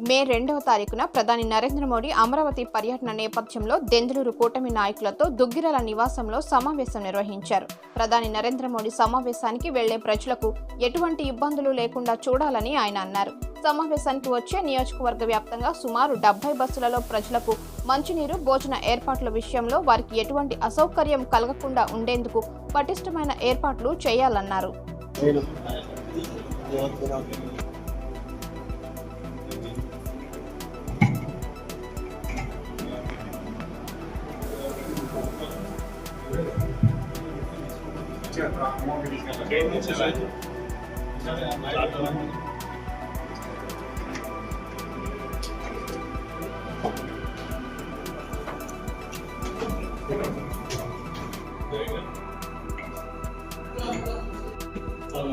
మే రెండవ తారీఖున ప్రధాని నరేంద్ర మోడీ అమరావతి పర్యటన నేపథ్యంలో దెందులూరు కూటమి నాయకులతో దుగ్గిరాల నివాసంలో సమావేశం నిర్వహించారు. ప్రధాని నరేంద్ర మోడీ సమావేశానికి వెళ్ళే ప్రజలకు ఎటువంటి ఇబ్బందులు లేకుండా చూడాలని ఆయన అన్నారు. సమావేశానికి వచ్చే నియోజకవర్గ వ్యాప్తంగా సుమారు డెబ్బై బస్సులలో ప్రజలకు మంచినీరు భోజన ఏర్పాట్ల విషయంలో వారికి ఎటువంటి అసౌకర్యం కలగకుండా ఉండేందుకు పటిష్టమైన ఏర్పాట్లు చేయాలన్నారు.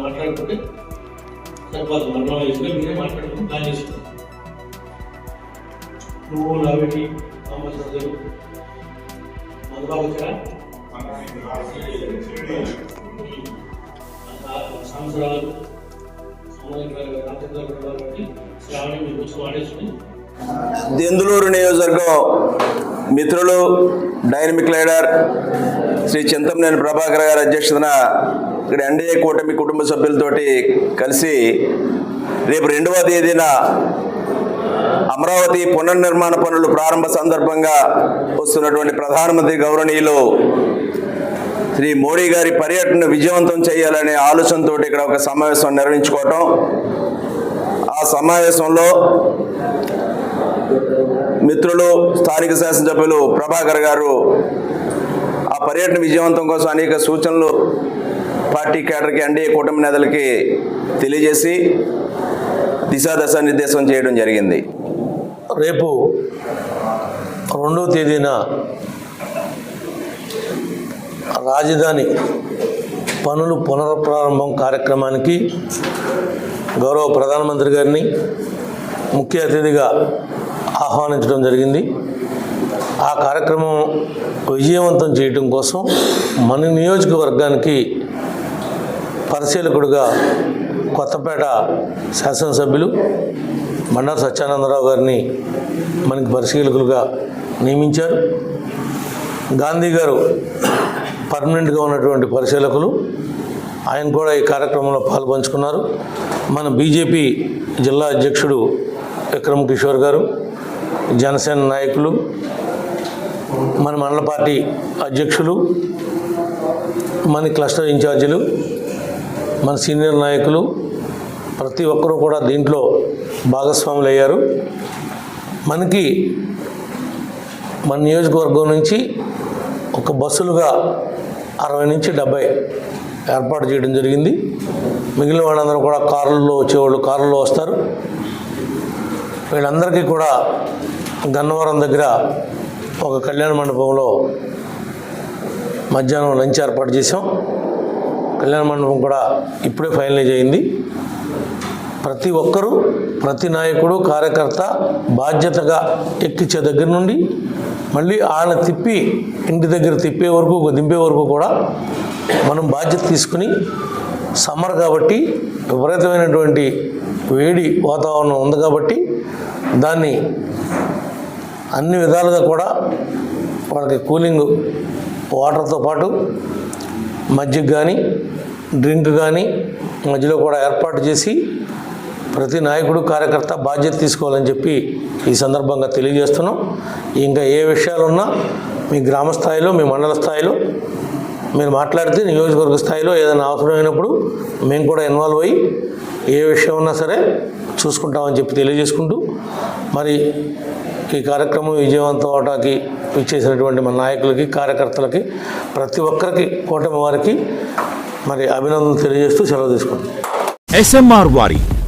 మాట్లాడుకుంటే సరిపోదు మండలం వేసుకొని మీరే మాట్లాడుకుని ప్లాన్ చేసుకోండి నువ్వు లాబెట్టి కంపల్సరీ మందుబాబు వచ్చారా సంవత్సరాలు దెందులూరు నియోజకవర్గం మిత్రులు డైనమిక్ లీడర్ శ్రీ చింతమనేని ప్రభాకర్ గారి అధ్యక్షతన ఇక్కడ ఎన్డీఏ కూటమి కుటుంబ సభ్యులతోటి కలిసి రేపు రెండవ తేదీన అమరావతి పునర్నిర్మాణ పనులు ప్రారంభ సందర్భంగా వస్తున్నటువంటి ప్రధానమంత్రి గౌరవనీయులు శ్రీ మోడీ గారి పర్యటన విజయవంతం చేయాలనే ఆలోచనతో ఇక్కడ ఒక సమావేశం నిర్వహించుకోవటం. ఆ సమావేశంలో మిత్రులు స్థానిక శాసనసభ్యులు ప్రభాకర్ గారు ఆ పర్యటన విజయవంతం కోసం అనేక సూచనలు పార్టీ కేడర్కి ఎన్డీఏ కూటమి నేతలకి తెలియజేసి దిశాదశ నిర్దేశం చేయడం జరిగింది. రేపు రెండవ తేదీన రాజధాని పనులు పునఃప్రారంభం కార్యక్రమానికి గౌరవ ప్రధానమంత్రి గారిని ముఖ్య అతిథిగా ఆహ్వానించడం జరిగింది. ఆ కార్యక్రమం విజయవంతం చేయడం కోసం మన నియోజకవర్గానికి పరిశీలకుడుగా కొత్తపేట శాసనసభ్యులు బండారు సత్యానందరావు గారిని మనకి పరిశీలకులుగా నియమించారు. గాంధీ గారు పర్మనెంట్గా ఉన్నటువంటి పరిశీలకులు. ఆయన కూడా ఈ కార్యక్రమంలో పాల్పంచుకున్నారు. మన బీజేపీ జిల్లా అధ్యక్షుడు విక్రమ్ కిషోర్ గారు జనసేన నాయకులు మన మండల పార్టీ అధ్యక్షులు మన క్లస్టర్ ఇన్ఛార్జీలు మన సీనియర్ నాయకులు ప్రతి ఒక్కరూ కూడా దీంట్లో భాగస్వాములు అయ్యారు మనకి మన నియోజకవర్గం నుంచి ఒక బస్సులుగా అరవై నుంచి డెబ్బై ఏర్పాటు చేయడం జరిగింది. మిగిలిన వాళ్ళందరూ కూడా కారుల్లో వచ్చేవాళ్ళు కారుల్లో వస్తారు. వీళ్ళందరికీ కూడా గన్నవరం దగ్గర ఒక కళ్యాణ మండపంలో మధ్యాహ్నం లంచ్ ఏర్పాటు చేసాం కళ్యాణ మండపం కూడా ఇప్పుడే ఫైనలైజ్ అయింది. ప్రతి ఒక్కరూ ప్రతి నాయకుడు కార్యకర్త బాధ్యతగా ఎక్కించే దగ్గర నుండి మళ్ళీ వాళ్ళని తిప్పి ఇంటి దగ్గర తిప్పే వరకు దింపే వరకు కూడా మనం బాధ్యత తీసుకుని సమ్మర్ కాబట్టి విపరీతమైనటువంటి వేడి వాతావరణం ఉంది కాబట్టి దాన్ని అన్ని విధాలుగా కూడా వాళ్ళకి కూలింగ్ వాటర్తో పాటు మజ్జిగ కానీ డ్రింక్ కానీ మధ్యలో కూడా ఏర్పాటు చేసి ప్రతి నాయకుడు కార్యకర్త బాధ్యత తీసుకోవాలని చెప్పి ఈ సందర్భంగా తెలియజేస్తున్నాం. ఇంకా ఏ విషయాలు ఉన్నా మీ గ్రామ స్థాయిలో మీ మండల స్థాయిలో మీరు మాట్లాడితే నియోజకవర్గ స్థాయిలో ఏదైనా అవసరమైనప్పుడు మేము కూడా ఇన్వాల్వ్ అయ్యి ఏ విషయం ఉన్నా సరే చూసుకుంటామని చెప్పి తెలియజేసుకుంటూ మరి ఈ కార్యక్రమం విజయవంతం అవడానికి ఇచ్చేసినటువంటి మన నాయకులకి కార్యకర్తలకి ప్రతి ఒక్కరికి కూటమి వారికి మరి అభినందనలు తెలియజేస్తూ సెలవు తీసుకుంటాం ఎస్ఎంఆర్ వారి